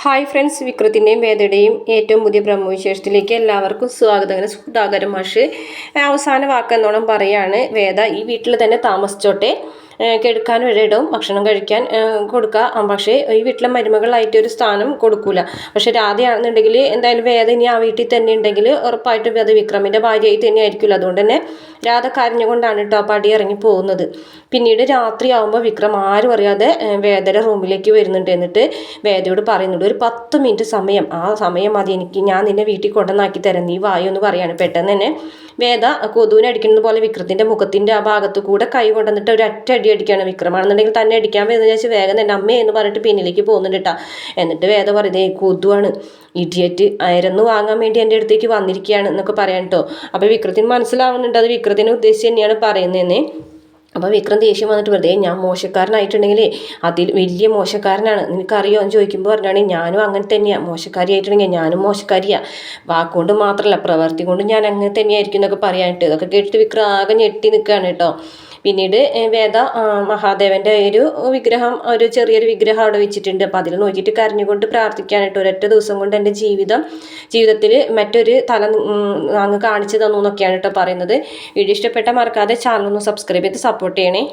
Hi friends വിക്രത്തിന്റെയും വേദയുടെയും ഏറ്റവും പുതിയ ബ്രഹ്മവിശേഷത്തിലേക്ക് എല്ലാവർക്കും സ്വാഗതം. സുധാകരൻ മാഷ്. അവസാന വാക്കെന്നോണം പറയാണ് വേദ. ഈ വീട്ടിൽ തന്നെ താമസിച്ചോട്ടെ. ഏഹ് വരെ ഇടും. ഭക്ഷണം കഴിക്കാൻ കൊടുക്കുക പക്ഷേ ഈ വീട്ടിലെ മരുമകളായിട്ട് ഒരു സ്ഥാനം കൊടുക്കൂല. പക്ഷേ രാധയാണെന്നുണ്ടെങ്കിൽ എന്തായാലും വേദ ഇനി ആ വീട്ടിൽ തന്നെ ഉണ്ടെങ്കിൽ ഉറപ്പായിട്ടും അത് വിക്രമിന്റെ ഭാര്യയായി തന്നെ ആയിരിക്കില്ല. അതുകൊണ്ട് തന്നെ രാധ കരഞ്ഞുകൊണ്ടാണ് കേട്ടോ പടി ഇറങ്ങി പോകുന്നത്. പിന്നീട് രാത്രി രാത്രിയാവുമ്പോൾ വിക്രം ആരും അറിയാതെ വേദയുടെ റൂമിലേക്ക് വരുന്നുണ്ട്. എന്നിട്ട് വേദയോട് പറയുന്നുണ്ട് ഒരു പത്ത് മിനിറ്റ് സമയം. ആ സമയം മതി. എനിക്ക് ഞാൻ നിന്നെ വീട്ടിൽ കൊണ്ടുവന്നാക്കി തരാം. നീ വായോ എന്ന് പറയാണ്. പെട്ടെന്ന് തന്നെ വേദ കൊതുവിനടിക്കുന്നത് പോലെ വിക്രത്തിന്റെ മുഖത്തിന്റെ ആ ഭാഗത്ത് കൂടെ കൈ കൊണ്ടുവന്നിട്ട് ഒരു ഒറ്റ അടി അടിക്കുകയാണ് വിക്രമാണെന്നുണ്ടെങ്കിൽ തന്നെ അടിക്കാൻ വരുന്ന വെച്ചാൽ വേഗം തന്നെ അമ്മേ എന്ന് പറഞ്ഞിട്ട് പിന്നിലേക്ക് പോകുന്നുണ്ട് കേട്ടോ എന്നിട്ട് വേദ പറയുന്നത് "ഏയ് കൊതുവാണ്. ഇഡിയറ്റ് ആയിരുന്നു വാങ്ങാൻ വേണ്ടി എന്റെ അടുത്തേക്ക് വന്നിരിക്കുകയാണ് എന്നൊക്കെ പറയാൻ കേട്ടോ അപ്പോൾ വിക്രത്തിന് മനസ്സിലാവുന്നുണ്ട്. അത് വിക്രത്തിനെ ഉദ്ദേശിച്ച് തന്നെയാണ് പറയുന്നതെന്ന്. അപ്പോൾ വിക്രം ദേഷ്യം വന്നിട്ട് വെറുതെ ഞാൻ മോശക്കാരനായിട്ടുണ്ടെങ്കിലേ അതിൽ വലിയ മോശക്കാരനാണ്. നിനക്കറിയോ? എന്ന് ചോദിക്കുമ്പോൾ പറഞ്ഞാണെങ്കിൽ ഞാനും അങ്ങനെ തന്നെയാണ് മോശക്കാരിയായിട്ടുണ്ടെങ്കിൽ ഞാനും മോശക്കാരിയാണ് വാക്കുകൊണ്ട് മാത്രമല്ല പ്രവൃത്തി കൊണ്ട് ഞാൻ അങ്ങനെ തന്നെയായിരിക്കും എന്നൊക്കെ പറയാനായിട്ട് ഇതൊക്കെ കേട്ടിട്ട് വിക്രം ആകെ ഞെട്ടി നിൽക്കുകയാണ് കേട്ടോ പിന്നീട് വേദ മഹാദേവന്റെ ഒരു വിഗ്രഹം ഒരു ചെറിയൊരു വിഗ്രഹം അവിടെ വെച്ചിട്ടുണ്ട്. അപ്പോൾ അതിൽ നോക്കിയിട്ട് കരഞ്ഞുകൊണ്ട് പ്രാർത്ഥിക്കാനായിട്ട് ഒരൊറ്റ ദിവസം കൊണ്ട് എന്റെ ജീവിതം ജീവിതത്തിൽ മറ്റൊരു തല അങ്ങ് കാണിച്ചു തന്നു എന്നൊക്കെയാണ് കേട്ടോ പറയുന്നത്. വീഡിയോ ഇഷ്ടപ്പെട്ട മറക്കാതെ ചാനൽ ഒന്ന് സബ്സ്ക്രൈബ് ചെയ്ത് സപ്പോർട്ട് ചെയ്യണേ.